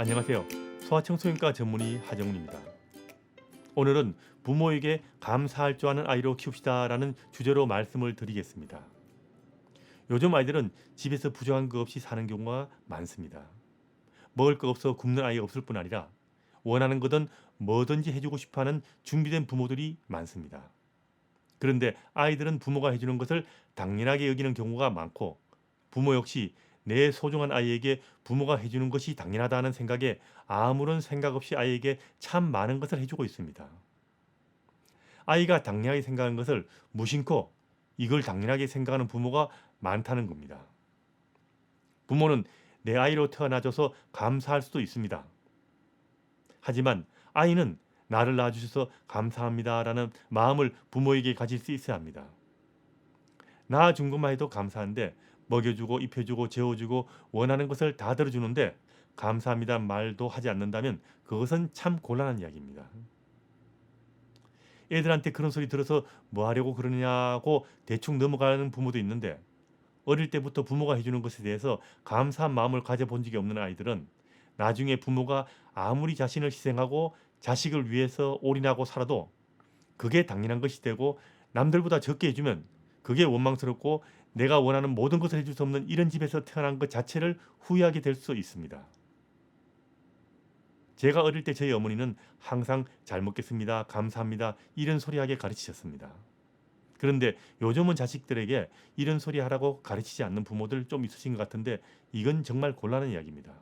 안녕하세요. 소아청소년과 전문의 하정훈입니다. 오늘은 부모에게 감사할 줄 아는 아이로 키웁시다라는 주제로 말씀을 드리겠습니다. 요즘 아이들은 집에서 부족한 것 없이 사는 경우가 많습니다. 먹을 거 없어 굶는 아이가 없을 뿐 아니라 원하는 거든 뭐든지 해주고 싶어하는 준비된 부모들이 많습니다. 그런데 아이들은 부모가 해주는 것을 당연하게 여기는 경우가 많고 부모 역시 내 소중한 아이에게 부모가 해주는 것이 당연하다는 생각에 아무런 생각 없이 아이에게 참 많은 것을 해주고 있습니다. 아이가 당연하게 생각하는 것을 무심코 이걸 당연하게 생각하는 부모가 많다는 겁니다. 부모는 내 아이로 태어나줘서 감사할 수도 있습니다. 하지만 아이는 나를 낳아주셔서 감사합니다라는 마음을 부모에게 가질 수 있어야 합니다. 낳아준 것만 해도 감사한데 먹여주고 입혀주고 재워주고 원하는 것을 다 들어주는데 감사합니다 말도 하지 않는다면 그것은 참 곤란한 이야기입니다. 애들한테 그런 소리 들어서 뭐 하려고 그러냐고 대충 넘어가는 부모도 있는데 어릴 때부터 부모가 해주는 것에 대해서 감사한 마음을 가져본 적이 없는 아이들은 나중에 부모가 아무리 자신을 희생하고 자식을 위해서 올인하고 살아도 그게 당연한 것이 되고 남들보다 적게 해주면 그게 원망스럽고 내가 원하는 모든 것을 해줄 수 없는 이런 집에서 태어난 것 자체를 후회하게 될 수 있습니다. 제가 어릴 때 저희 어머니는 항상 잘 먹겠습니다. 감사합니다. 이런 소리 하게 가르치셨습니다. 그런데 요즘은 자식들에게 이런 소리 하라고 가르치지 않는 부모들 좀 있으신 것 같은데 이건 정말 곤란한 이야기입니다.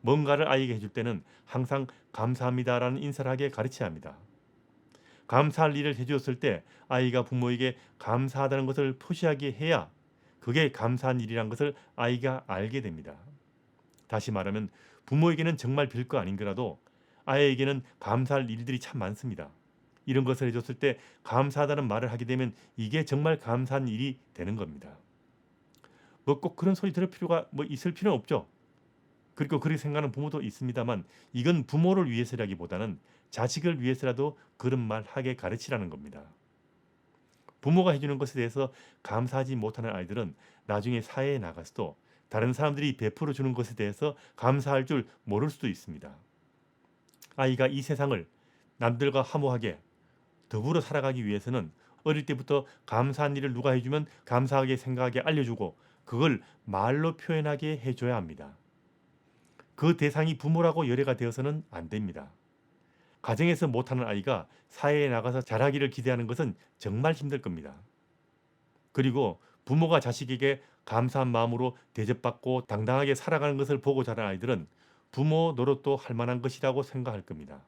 뭔가를 아이에게 해줄 때는 항상 감사합니다라는 인사를 하게 가르쳐야 합니다. 감사할 일을 해주었을 때 아이가 부모에게 감사하다는 것을 표시하게 해야 그게 감사한 일이란 것을 아이가 알게 됩니다. 다시 말하면 부모에게는 정말 별거 아닌 거라도 아이에게는 감사할 일들이 참 많습니다. 이런 것을 해줬을 때 감사하다는 말을 하게 되면 이게 정말 감사한 일이 되는 겁니다. 뭐 꼭 그런 소리 들을 필요가 뭐 있을 필요는 없죠. 그리고 그렇게 생각하는 부모도 있습니다만 이건 부모를 위해서라기보다는 자식을 위해서라도 그런 말 하게 가르치라는 겁니다. 부모가 해주는 것에 대해서 감사하지 못하는 아이들은 나중에 사회에 나가서도 다른 사람들이 베풀어 주는 것에 대해서 감사할 줄 모를 수도 있습니다. 아이가 이 세상을 남들과 화목하게 더불어 살아가기 위해서는 어릴 때부터 감사한 일을 누가 해주면 감사하게 생각하게 알려주고 그걸 말로 표현하게 해줘야 합니다. 그 대상이 부모라고 열애가 되어서는 안 됩니다. 가정에서 못하는 아이가 사회에 나가서 잘하기를 기대하는 것은 정말 힘들 겁니다. 그리고 부모가 자식에게 감사한 마음으로 대접받고 당당하게 살아가는 것을 보고 자란 아이들은 부모 노릇도 할 만한 것이라고 생각할 겁니다.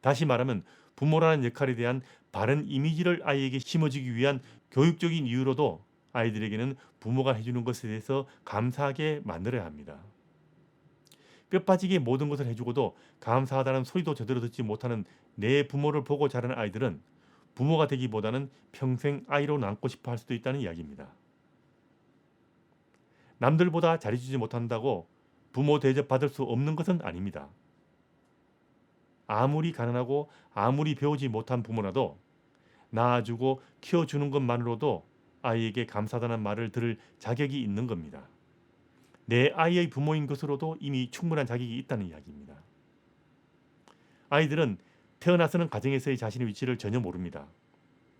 다시 말하면 부모라는 역할에 대한 바른 이미지를 아이에게 심어주기 위한 교육적인 이유로도 아이들에게는 부모가 해주는 것에 대해서 감사하게 만들어야 합니다. 뼈 빠지게 모든 것을 해주고도 감사하다는 소리도 제대로 듣지 못하는 내 부모를 보고 자라는 아이들은 부모가 되기보다는 평생 아이로 남고 싶어 할 수도 있다는 이야기입니다. 남들보다 잘해주지 못한다고 부모 대접 받을 수 없는 것은 아닙니다. 아무리 가난하고 아무리 배우지 못한 부모라도 낳아주고 키워주는 것만으로도 아이에게 감사하다는 말을 들을 자격이 있는 겁니다. 내 아이의 부모인 것으로도 이미 충분한 자격이 있다는 이야기입니다. 아이들은 태어나서는 가정에서의 자신의 위치를 전혀 모릅니다.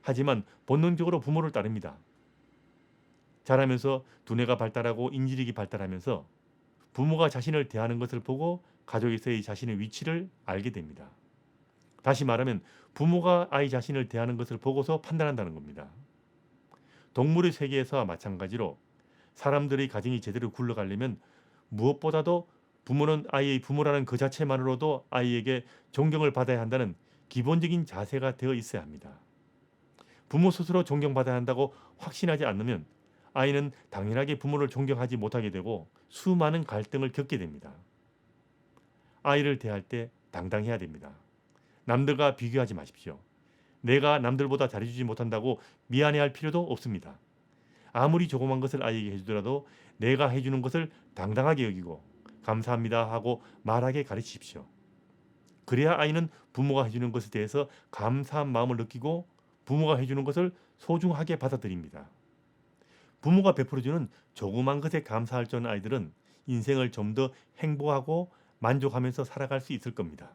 하지만 본능적으로 부모를 따릅니다. 자라면서 두뇌가 발달하고 인지력이 발달하면서 부모가 자신을 대하는 것을 보고 가족에서의 자신의 위치를 알게 됩니다. 다시 말하면 부모가 아이 자신을 대하는 것을 보고서 판단한다는 겁니다. 동물의 세계에서와 마찬가지로 사람들의 가정이 제대로 굴러가려면 무엇보다도 부모는 아이의 부모라는 그 자체만으로도 아이에게 존경을 받아야 한다는 기본적인 자세가 되어 있어야 합니다. 부모 스스로 존경받아야 한다고 확신하지 않으면 아이는 당연하게 부모를 존경하지 못하게 되고 수많은 갈등을 겪게 됩니다. 아이를 대할 때 당당해야 됩니다. 남들과 비교하지 마십시오. 내가 남들보다 잘해주지 못한다고 미안해할 필요도 없습니다. 아무리 조그만 것을 아이에게 해주더라도 내가 해주는 것을 당당하게 여기고 감사합니다 하고 말하게 가르치십시오. 그래야 아이는 부모가 해주는 것에 대해서 감사한 마음을 느끼고 부모가 해주는 것을 소중하게 받아들입니다. 부모가 베풀어주는 조그만 것에 감사할 줄 아는 아이들은 인생을 좀 더 행복하고 만족하면서 살아갈 수 있을 겁니다.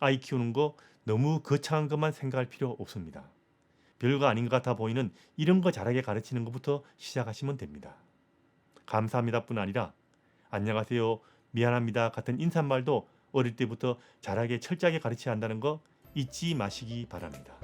아이 키우는 거 너무 거창한 것만 생각할 필요 없습니다. 별거 아닌 것 같아 보이는 이런 거 잘하게 가르치는 것부터 시작하시면 됩니다. 감사합니다 뿐 아니라 안녕하세요, 미안합니다 같은 인사말도 어릴 때부터 잘하게 철저하게 가르쳐야 한다는 거 잊지 마시기 바랍니다.